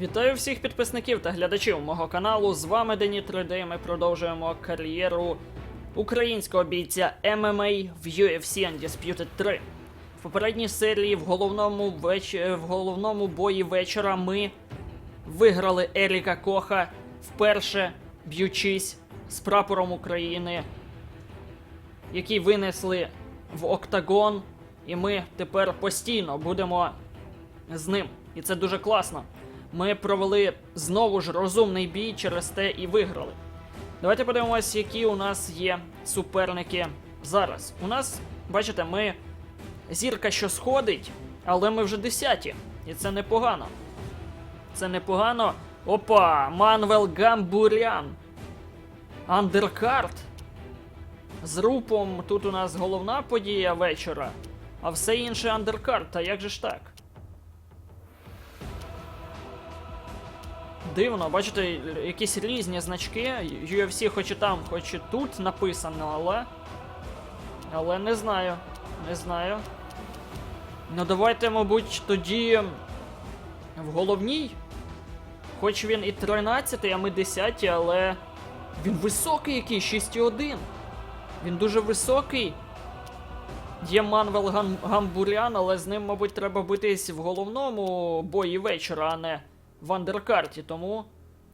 Вітаю всіх підписників та глядачів мого каналу. З вами Дені 3D. Ми продовжуємо кар'єру українського бійця MMA в UFC Undisputed 3. В попередній серії в головному, веч... в головному бої вечора ми виграли Еріка Коха вперше б'ючись з прапором України, який винесли в октагон, і ми тепер постійно будемо з ним. І це дуже класно. Ми провели знову ж розумний бій через те і виграли. Давайте подивимось, які у нас є суперники зараз. У нас, бачите, ми зірка, що сходить, але ми вже десяті. І це непогано. Це непогано. Опа! Манвел Гамбурян. Андеркарт. З рупом тут у нас головна подія вечора, а все інше андеркарт. А як же ж так? Дивно, бачите, якісь різні значки. UFC хоч і там, хоч і тут написано, але. Але не знаю. Не знаю. Ну давайте, мабуть, тоді. В головній. Хоч він і 13, а ми 10, але. Він високий який, 6,1. Він дуже високий. Є Манвел Гам... Гамбурян, але з ним, мабуть, треба битись в головному бої вечора, а не в андеркарті. Тому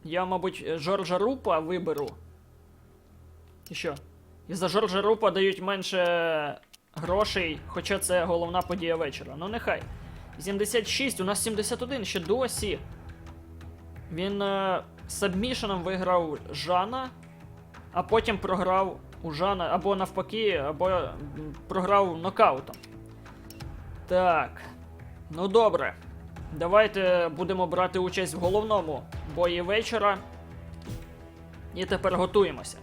я, мабуть, Жоржа Рупа виберу. І що? І за Жоржа Рупа дають менше грошей, хоча це головна подія вечора. Ну нехай. 76, у нас 71 ще досі. Він е, сабмішеном виграв Жана, а потім програв у Жана або навпаки, або програв нокаутом. Так. Ну добре. Давайте будемо брати участь в головному бої вечора. І тепер готуємося.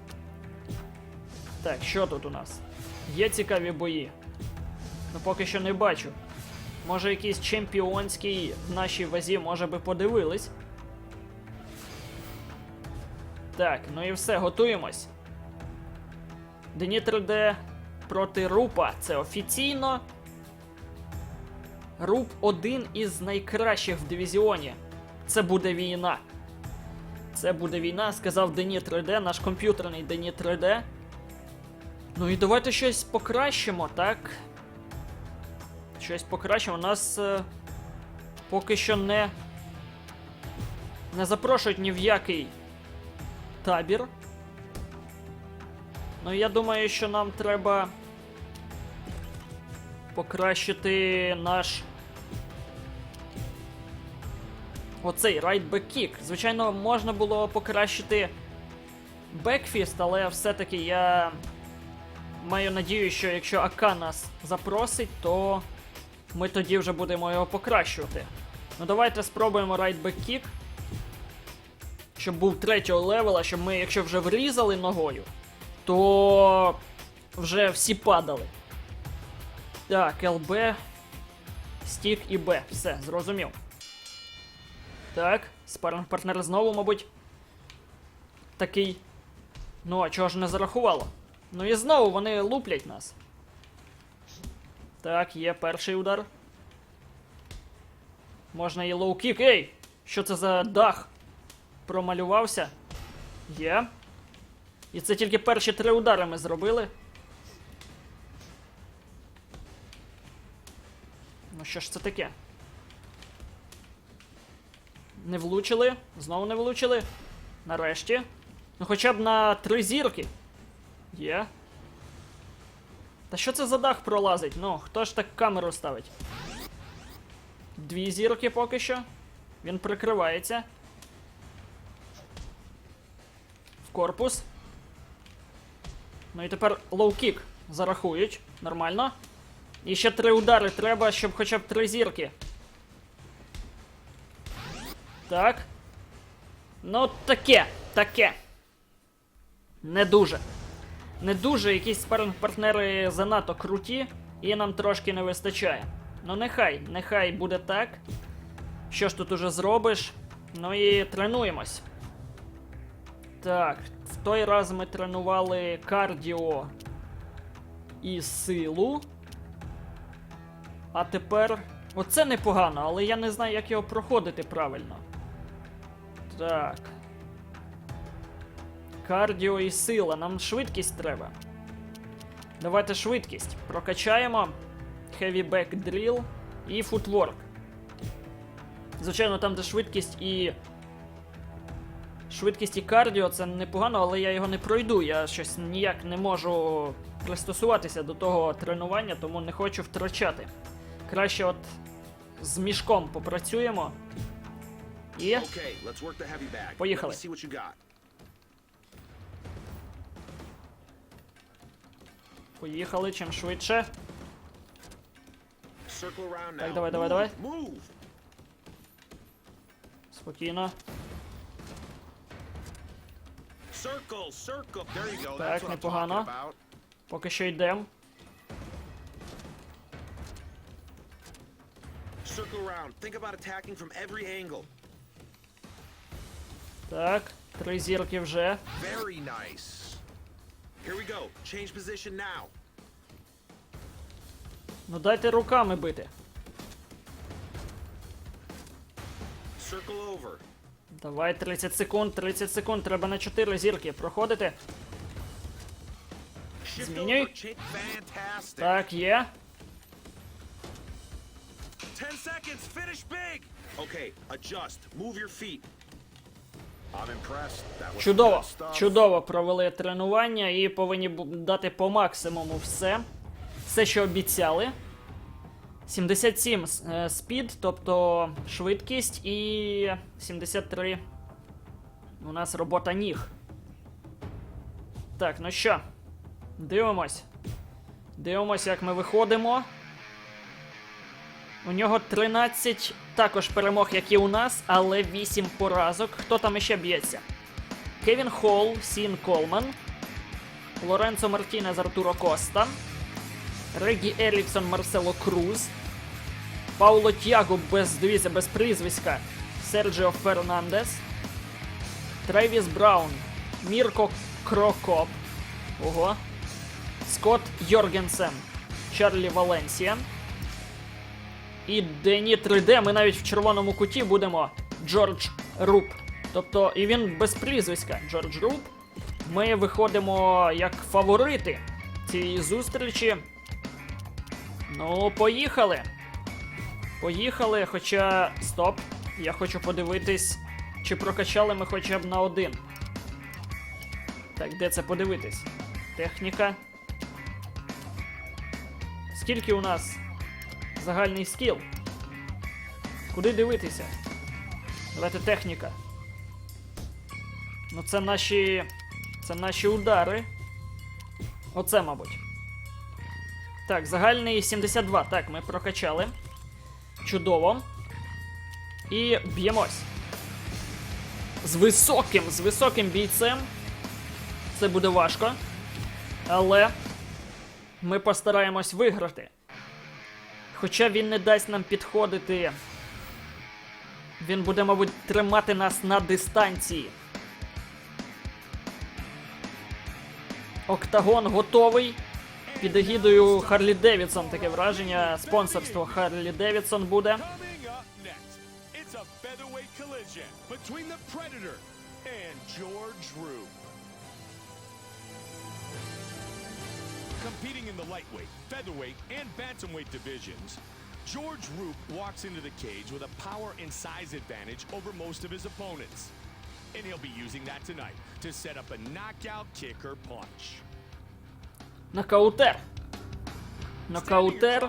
Так, що тут у нас? Є цікаві бої. Ну поки що не бачу. Може якийсь чемпіонський в нашій вазі, може би подивились. Так, ну і все, готуємось. Дені 3D проти Рупа. Це офіційно. Руп один із найкращих в дивізіоні. Це буде війна. Це буде війна, сказав Дені 3D, наш комп'ютерний Дені 3D. Ну і давайте щось покращимо, так? Щось покращимо. Нас е, поки що не. Не запрошують ні в який табір. Ну, я думаю, що нам треба покращити наш. Оцей райдбек кік. Звичайно, можна було покращити бекфіст, але все-таки я маю надію, що якщо АК нас запросить, то ми тоді вже будемо його покращувати. Ну давайте спробуємо райдбек кік. Щоб був третього левела, щоб ми, якщо вже врізали ногою, то вже всі падали. Так, ЛБ, стік і Б. Все, зрозумів. Так, спаринг партнер знову, мабуть. Такий. Ну, а чого ж не зарахувало? Ну і знову вони луплять нас. Так, є перший удар. Можна і лоу-кік. Ей! Що це за дах? Промалювався. Є. І це тільки перші три удари ми зробили. Ну що ж це таке? Не влучили. Знову не влучили. Нарешті. Ну хоча б на три зірки. Є. Та що це за дах пролазить? Ну, хто ж так камеру ставить? Дві зірки поки що. Він прикривається. В корпус. Ну і тепер лоу-кік зарахують. Нормально. І ще три удари треба, щоб хоча б три зірки. Так. Ну, таке, таке. Не дуже. Не дуже, якісь спаринг партнери занадто круті, і нам трошки не вистачає. Ну, нехай, нехай буде так. Що ж тут уже зробиш? Ну і тренуємось. Так, в той раз ми тренували кардіо і силу. А тепер. Оце непогано, але я не знаю, як його проходити правильно. Так. Кардіо і сила. Нам швидкість треба. Давайте швидкість. Прокачаємо. Heavy Back Drill і Footwork. Звичайно, там, де швидкість і. Швидкість і кардіо це непогано, але я його не пройду. Я щось ніяк не можу пристосуватися до того тренування, тому не хочу втрачати. Краще от з мішком попрацюємо. Bag. Поїхали. Поїхали чим швидше. Так, давай, давай, давай. Спокійно. Так, непогано. Поки що йдемо. Circle around. Think about attacking from every angle. Так, три зірки вже. Very nice. Here we go. Change position now. Ну дайте руками бити. Circle over. Давай 30 секунд, 30 секунд, треба на 4 зірки проходити. Змінюй. Fantastic. Так, є. 10 seconds. Finish big. Okay, adjust. Move your feet. Чудово, чудово провели тренування і повинні дати по максимуму все. Все, що обіцяли. 77 е, спід, тобто швидкість, і 73 у нас робота ніг. Так, ну що, дивимось. Дивимось, як ми виходимо. У нього 13 також перемог, як і у нас, але 8 поразок. Хто там іще б'ється? Кевін Холл, Сін Колман, Лоренцо Мартінез, Артуро Коста, Регі Еріксон, Марсело Круз, Пауло Тяго без, дивіться, без прізвиська, Серджіо Фернандес, Тревіс Браун, Мірко Крокоп, ого, Скотт Йоргенсен, Чарлі Валенсія. І Дені 3D ми навіть в червоному куті будемо Джордж Руп. Тобто, і він без прізвиська Джордж Руп. Ми виходимо як фаворити цієї зустрічі. Ну, поїхали. Поїхали, хоча. Стоп. Я хочу подивитись, чи прокачали ми хоча б на один. Так, де це подивитись? Техніка. Скільки у нас загальний скіл? Куди дивитися? Давайте техніка. Ну це наші. Це наші удари. Оце, мабуть. Так, загальний 72. Так, ми прокачали. Чудово. І б'ємось. З високим, з високим бійцем. Це буде важко. Але ми постараємось виграти. Хоча він не дасть нам підходити. Він буде, мабуть, тримати нас на дистанції. Октагон готовий. Під егідою Харлі Девідсон таке враження. Спонсорство Харлі Девідсон буде. Between the Predator and George Roop. Competing in the lightweight, featherweight, and bantamweight divisions, George Roop walks into the cage with a power and size advantage over most of his opponents. And he'll be using that tonight to set up a knockout kick or punch. Knockout there.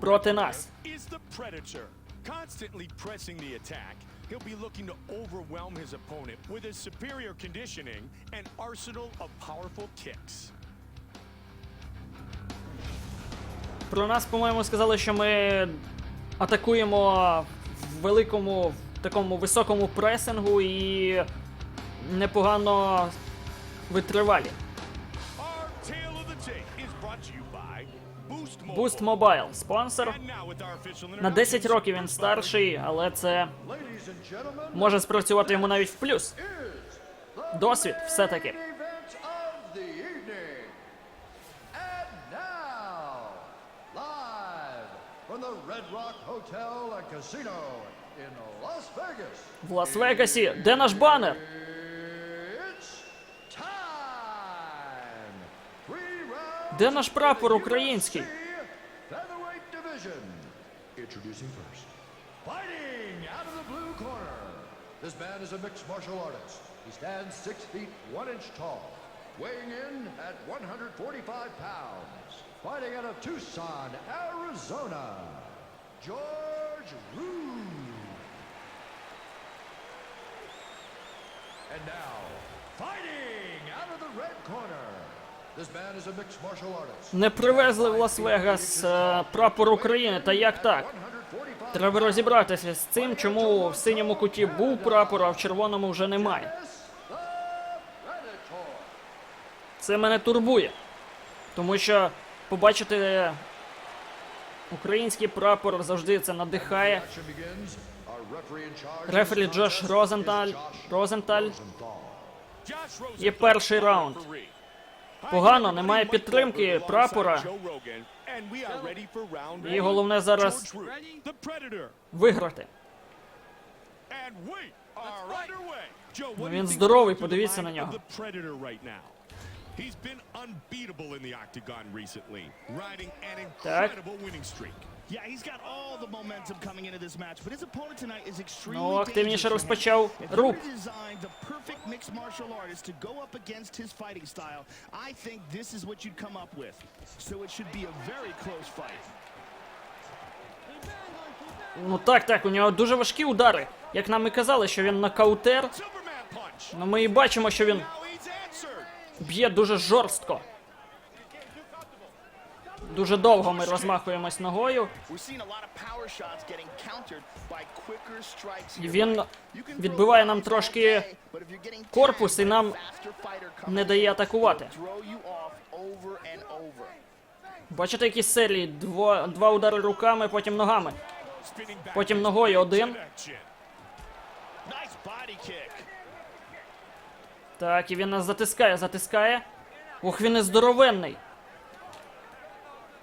Protenas Is the predator constantly pressing the attack? He'll be looking to overwhelm his opponent with his superior conditioning and arsenal of powerful kicks. Про нас, по-моєму, сказали, що ми атакуємо в великому, такому високому пресингу і непогано витривалі. Boost Mobile. Спонсор. На 10 років він старший, але це може спрацювати йому навіть в плюс. Досвід все-таки. event of the evening. And now, live from the Red Rock Hotel and Casino in Las Vegas. В Лас-Вегасі. Де наш банер? It's time. Three rounds. Де наш прапор український? Featherweight division. Introducing first. Fighting out of the blue corner. This man is a mixed martial artist. He stands six feet one inch tall, weighing in at 145 pounds. Fighting out of Tucson, Arizona. George Rude. And now, fighting out of the red corner. Не привезли в Лас-Вегас е, прапор України. Та як так? Треба розібратися з цим, чому в синьому куті був прапор, а в червоному вже немає. Це мене турбує. Тому що побачити український прапор завжди це надихає. Рефері Джош Розенталь. Розенталь. Є перший раунд. Погано, немає підтримки прапора. І головне зараз виграти. він здоровий, подивіться на нього. He's been unbeatable in the octagon recently, riding an Так. incredible winning streak. Yeah, he's got all the momentum coming into this match, but his opponent tonight is extremely Ну, активніше розпочав Руб. were the perfect mixed martial artist to go up against his fighting style, I think this is what you'd come up with. So it should be a very close fight. Ну так, так, у нього дуже важкі удари. Як нам і казали, що він нокаутер. Ну ми і бачимо, що він. Б'є дуже жорстко. Дуже довго ми розмахуємось ногою. І він відбиває нам трошки корпус, і нам не дає атакувати. Бачите, які серії? Дво, два удари руками, потім ногами. Потім ногою один. action. Nice body kick. Так, і він нас затискає, затискає. Ох, він і здоровенний.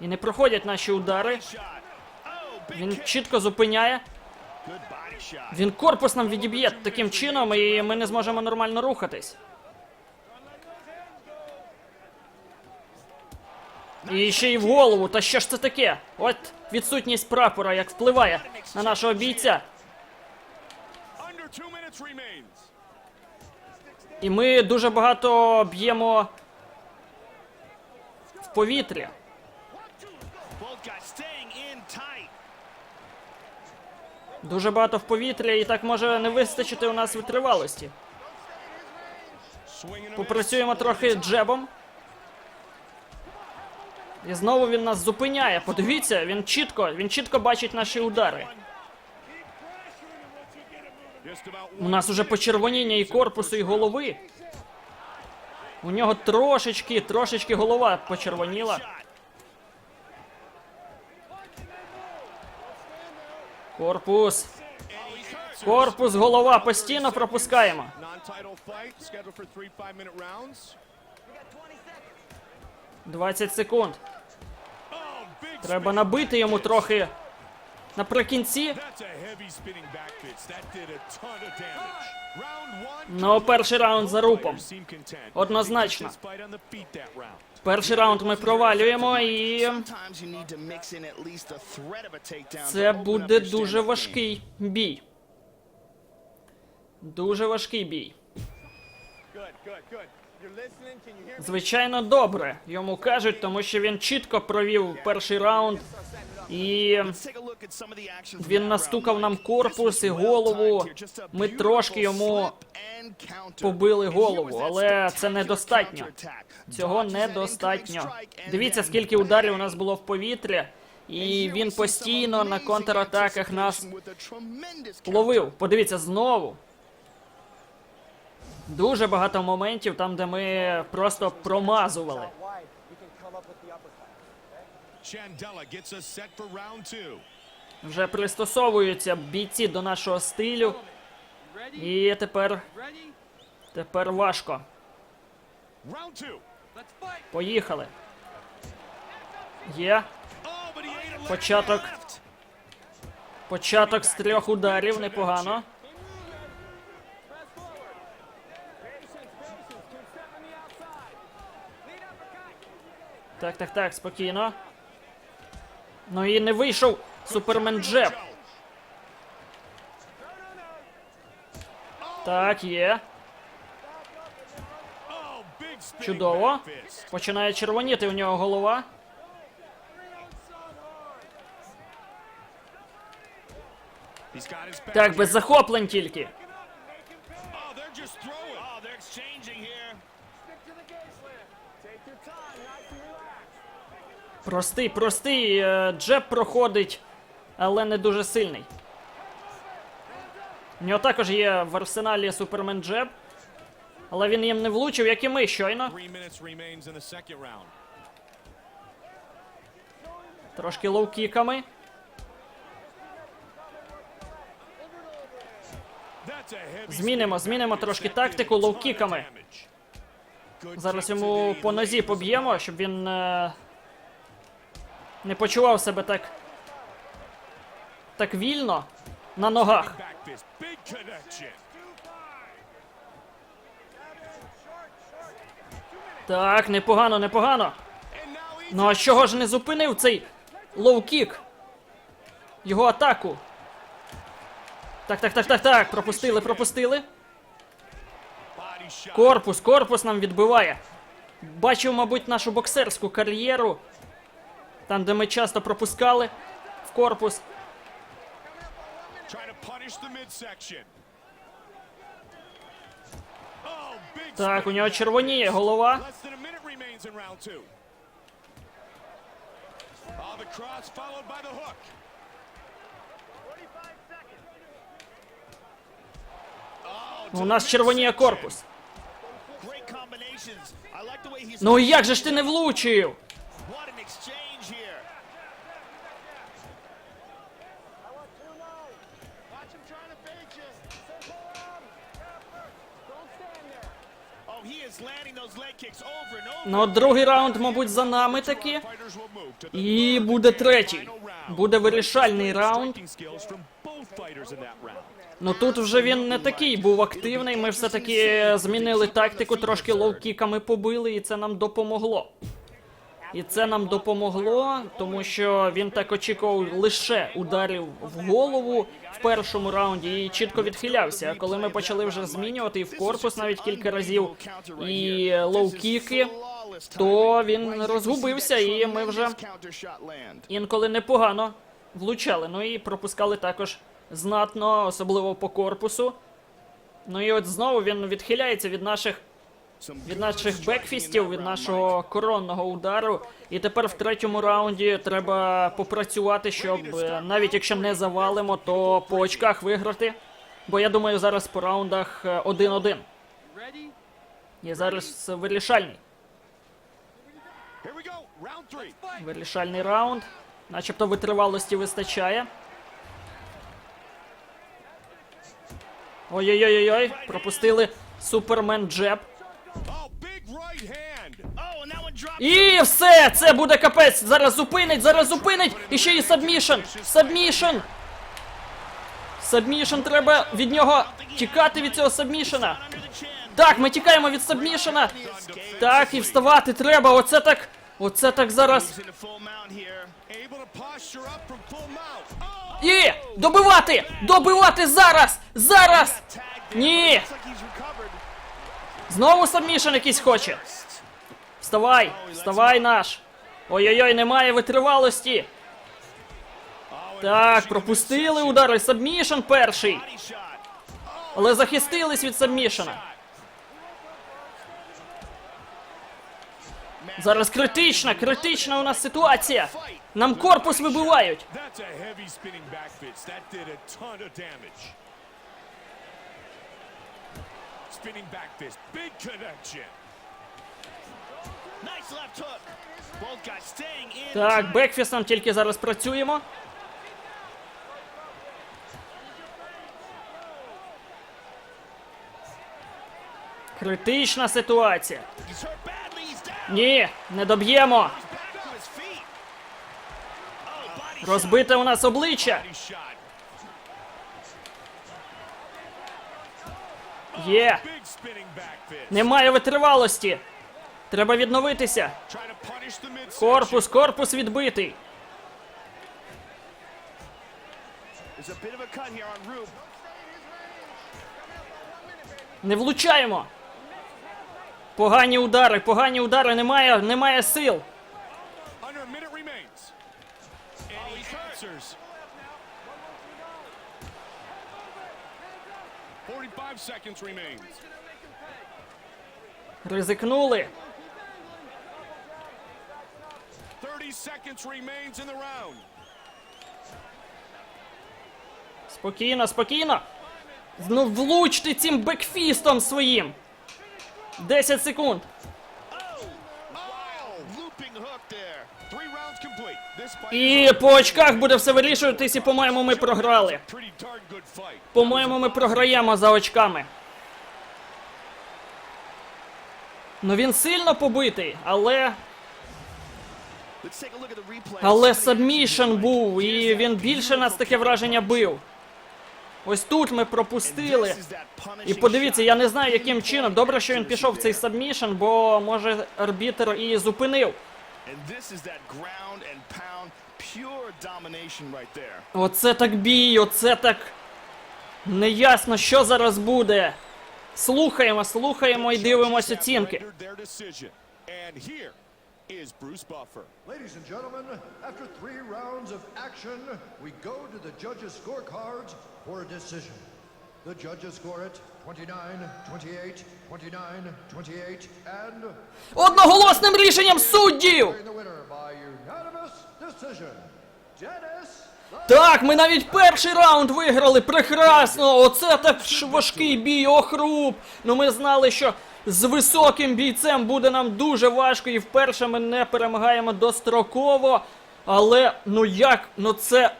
І не проходять наші удари. Він чітко зупиняє. Він корпус нам відіб'є таким чином, і ми не зможемо нормально рухатись. І ще й в голову. Та що ж це таке? От відсутність прапора, як впливає на нашого бійця. І ми дуже багато б'ємо в повітря. Дуже багато в повітря, і так може не вистачити у нас витривалості. Попрацюємо трохи джебом. І знову він нас зупиняє. Подивіться, він чітко, він чітко бачить наші удари. У нас уже почервоніння і корпусу, і голови. У нього трошечки, трошечки голова почервоніла. Корпус. Корпус, голова постійно пропускаємо. Non-title fight scheduled for three five-minute rounds. 20 секунд. Треба набити йому трохи наприкінці. Ну, перший раунд за рупом. Однозначно. Перший раунд ми провалюємо, і це буде дуже важкий бій. Дуже важкий бій. Звичайно, добре. Йому кажуть, тому що він чітко провів перший раунд. І він настукав нам корпус і голову. Ми трошки йому побили голову, але це недостатньо. Цього недостатньо. Дивіться, скільки ударів у нас було в повітря, і він постійно на контратаках нас ловив. Подивіться знову. Дуже багато моментів там, де ми просто промазували. Вже пристосовуються бійці до нашого стилю. І тепер. Тепер важко. Поїхали. Є. Oh, Початок. Початок з трьох ударів, непогано. Так, так, так, спокійно. Ну і не вийшов Супермен Джеб. Так, є. Чудово. Починає червоніти у нього голова. Так, без захоплень тільки. Простий, простий е, джеб проходить, але не дуже сильний. У нього також є в арсеналі Супермен Джеб, але він їм не влучив, як і ми щойно. Трошки лоу-кіками. Змінимо, змінимо трошки тактику лоу-кіками. Зараз йому по нозі поб'ємо, щоб він е, не почував себе так. Так вільно на ногах. Так, непогано, непогано. Ну а чого ж не зупинив цей лоу-кік? Його атаку. Так, так, так, так, так. Пропустили, пропустили. Корпус, корпус нам відбиває. Бачив, мабуть, нашу боксерську кар'єру. Там, де ми часто пропускали в корпус. Oh, Так, у нього червоніє голова. Oh. У нас червоніє корпус. Great combinations. I like the way he's Ну як же ж ти не влучив? What an exchange here. Oh, he is landing those leg kicks over and over. Ну, другий раунд, мабуть, за нами таки. To І буде третій. Буде вирішальний раунд. Ну тут вже він не такий був активний. Ми все-таки змінили тактику, трошки лоу-кіками побили, і це нам допомогло. І це нам допомогло, тому що він так очікував лише ударів в голову в першому раунді і чітко відхилявся. А коли ми почали вже змінювати і в корпус навіть кілька разів, і лоу-кіки, то він розгубився, і ми вже інколи непогано влучали. Ну і пропускали також знатно, особливо по корпусу. Ну і от знову він відхиляється від наших від наших бекфістів, від нашого коронного удару. І тепер в третьому раунді треба попрацювати, щоб е, навіть якщо не завалимо, то по очках виграти. Бо я думаю, зараз по раундах е, 1-1. І зараз вирішальний. Вирішальний раунд. Начебто витривалості вистачає. Ой-ой-ой-ой, пропустили Супермен Джеб. Oh. І все! Це буде капець! Зараз зупинить, зараз зупинить! І ще і сабмішн! Сабмішн! Сабмішн треба від нього тікати від цього сабмішена. Так, ми тікаємо від сабмішена. Так, і вставати треба. Оце так. Оце так зараз. І добивати! Добивати зараз! Зараз! Ні! Знову сабмішн якийсь хоче. Вставай! Вставай наш! Ой-ой-ой, немає витривалості. Так, пропустили удари. Сабмішн перший. Але захистились від сабмішена. Зараз критична, критична у нас ситуація. Нам корпус вибивають. Spinning back fist. Big connection. Nice left hook. Both guys staying in. Так, бекфістом тільки зараз працюємо. Критична ситуація. Ні, не доб'ємо. Oh. Розбите у нас обличчя. Є. Немає витривалості. Треба відновитися. Корпус, корпус відбитий. Не влучаємо. Погані удари, погані удари, немає, немає сил. Ризикнули. 30 seconds remains in the round. Спокійно, спокійно. Ну влучте цим бекфістом своїм. 10 секунд. І по очках буде все вирішуватись, і по-моєму, ми програли. По-моєму, ми програємо за очками. Ну він сильно побитий, але. Але сабмішн був, і він більше нас таке враження бив. Ось тут ми пропустили. І подивіться, я не знаю, яким чином. Добре, що він пішов в цей сабмішн, бо може арбітр і зупинив. Оце так бій, оце так. Неясно, що зараз буде. Слухаємо, слухаємо і дивимося оцінки. is Bruce Buffer. Ladies and gentlemen, after three rounds of action, we go to the judges' scorecards for a decision. The judges score it 29, 28, 29, 28, and Одноголосним рішенням суддів! the winner by unanimous decision, Dennis Так, ми навіть перший раунд виграли. Прекрасно! Оце так важкий бій, охруп. Ну ми знали, що з високим бійцем буде нам дуже важко, і вперше ми не перемагаємо достроково. Але ну як? Ну це.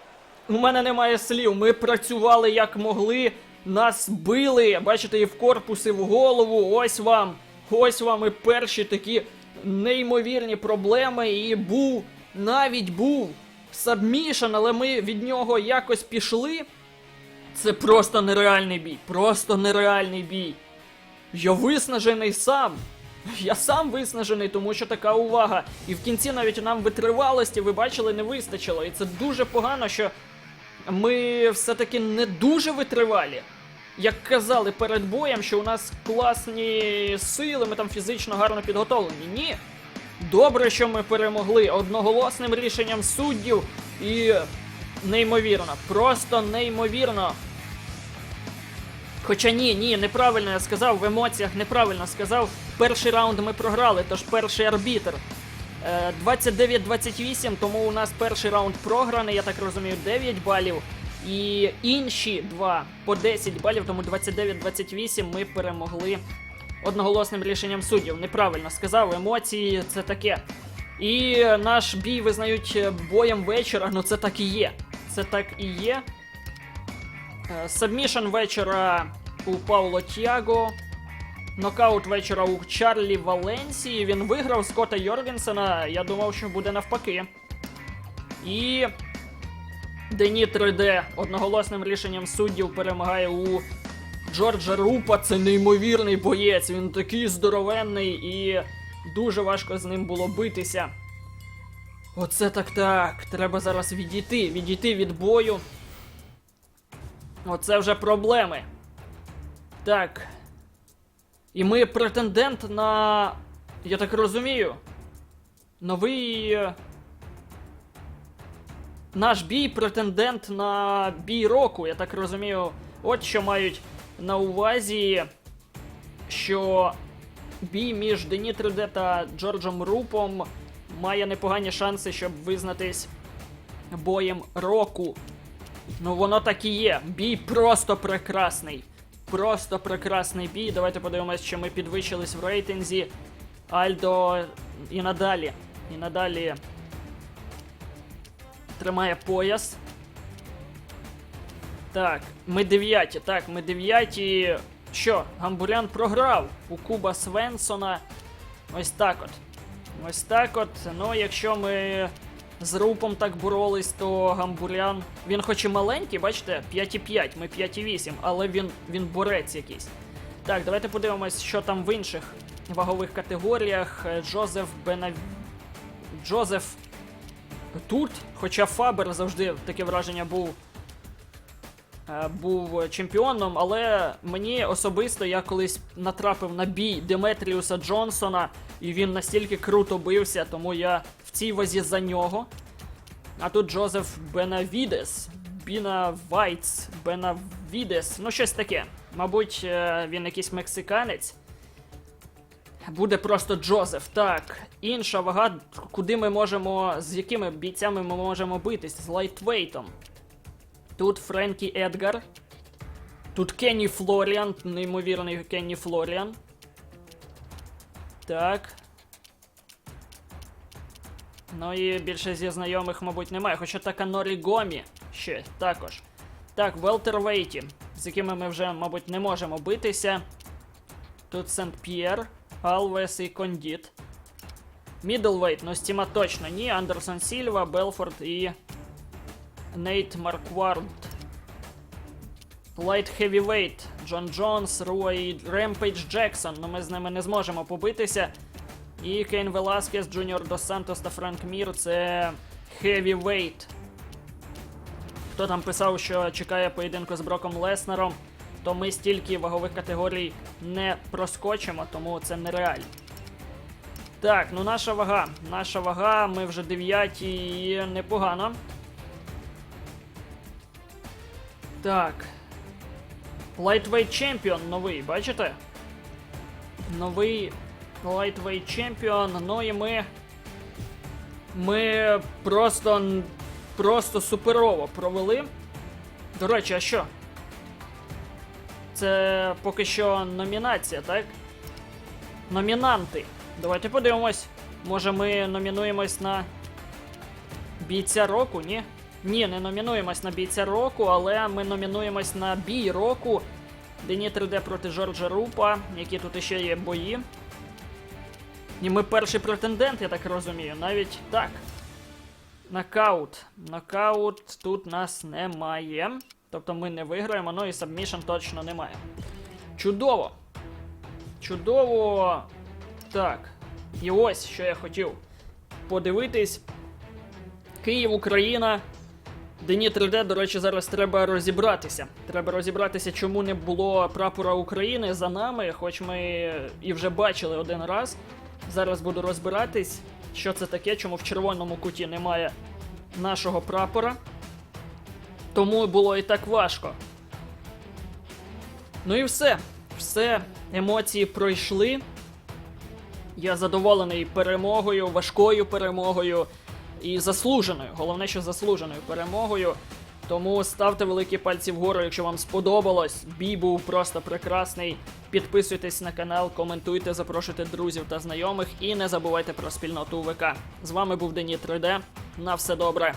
У мене немає слів. Ми працювали як могли. Нас били, бачите, і в корпус, і в голову. Ось вам. Ось вам і перші такі неймовірні проблеми. І був, навіть був сабмішн, але ми від нього якось пішли. Це просто нереальний бій. Просто нереальний бій. Я виснажений сам. Я сам виснажений, тому що така увага. І в кінці навіть нам витривалості, ви бачили, не вистачило. І це дуже погано, що ми все-таки не дуже витривалі. Як казали перед боєм, що у нас класні сили, ми там фізично гарно підготовлені. Ні. Добре, що ми перемогли одноголосним рішенням суддів і неймовірно, просто неймовірно. Хоча ні, ні, неправильно я сказав, в емоціях неправильно сказав. Перший раунд ми програли, тож перший арбітр. Е, 29-28, тому у нас перший раунд програний, я так розумію, 9 балів. І інші два по 10 балів, тому 29-28 ми перемогли одноголосним рішенням суддів. Неправильно сказав, емоції це таке. І наш бій визнають е, боєм вечора, ну це так і є. Це так і є. Е, Сабмішн вечора у Пауло Тяго. Нокаут вечора у Чарлі Валенсії. Він виграв Скотта Йоргенсена. Я думав, що буде навпаки. І Дені 3D одноголосним рішенням суддів перемагає у Джорджа Рупа. Це неймовірний боєць. Він такий здоровенний і дуже важко з ним було битися. Оце так так. Треба зараз відійти, відійти від бою. Оце вже проблеми. Так. І ми претендент на. Я так розумію. Новий. е, Наш бій претендент на бій року. Я так розумію. От що мають на увазі, що бій між Дені 3D та Джорджем Рупом має непогані шанси, щоб визнатись боєм року. Ну воно так і є. Бій просто прекрасний. Просто прекрасний бій. Давайте подивимось, що ми підвищились в рейтинзі. Альдо і надалі. І надалі тримає пояс. Так, ми дев'яті. Так, ми дев'яті. Що, Гамбурян програв у Куба Свенсона. Ось так от. Ось так от. Ну, якщо ми з Рупом так боролись, то Гамбурян. Він хоч і маленький, бачите, 5,5, ми 5,8, але він, він борець якийсь. Так, давайте подивимось, що там в інших вагових категоріях. Е, Джозеф Бена... Джозеф тут, хоча Фабер завжди таке враження був. Е, Був чемпіоном, але мені особисто я колись натрапив на бій Деметріуса Джонсона, і він настільки круто бився, тому я в цій вазі за нього. А тут Джозеф Бенавідес, Біна Вайтс, Бенавідес, ну щось таке. Мабуть, е, він якийсь мексиканець. Буде просто Джозеф. Так, інша вага, куди ми можемо, з якими бійцями ми можемо битись? З лайтвейтом. Тут Френкі Едгар. Тут Кенні Флоріан, неймовірний Кенні Флоріан. Так. Ну і більше зі знайомих, мабуть, немає. Хоча така Норі Гомі ще також. Так, Велтервейті, з якими ми вже, мабуть, не можемо битися. Тут Сент-П'єр, Алвес і Кондіт. Мідлвейт, ну з Тіма точно ні. Андерсон Сільва, Белфорд і Нейт Марквард. Лайт Хевівейт, Джон Джонс, Руа і Ремпейдж Джексон. Ну ми з ними не зможемо побитися. І Кейн Веласкес, Джуніор Дос Сантос та Френк Мір це Heavyweight. Хто там писав, що чекає поєдинку з Броком Леснером, то ми стільки вагових категорій не проскочимо, тому це нереально. Так, ну наша вага. Наша вага, ми вже дев'яті і непогано. Так. Lightweight Champion новий, бачите? Новий Lightweight Champion. Ну і ми. Ми просто. Просто суперово провели. До речі, а що? Це поки що номінація, так? Номінанти. Давайте подивимось. Може ми номінуємось на бійця року, ні? Ні, не номінуємось на бійця року, але ми номінуємось на бій року. Дені 3D проти Жорджа Рупа, які тут іще є бої. І ми перший претендент, я так розумію, навіть так. Нокаут. Нокаут тут нас немає. Тобто ми не виграємо, ну і сабмішн точно немає. Чудово! Чудово! Так. І ось що я хотів подивитись. Київ, Україна. Дені 3D, до речі, зараз треба розібратися. Треба розібратися, чому не було прапора України за нами, хоч ми і вже бачили один раз. Зараз буду розбиратись, що це таке, чому в червоному куті немає нашого прапора. Тому було і так важко. Ну і все. Все, емоції пройшли. Я задоволений перемогою, важкою перемогою і заслуженою. Головне, що заслуженою перемогою. Тому ставте великі пальці вгору, якщо вам сподобалось. Бій був просто прекрасний. Підписуйтесь на канал, коментуйте, запрошуйте друзів та знайомих і не забувайте про спільноту ВК. З вами був Дені 3D. На все добре.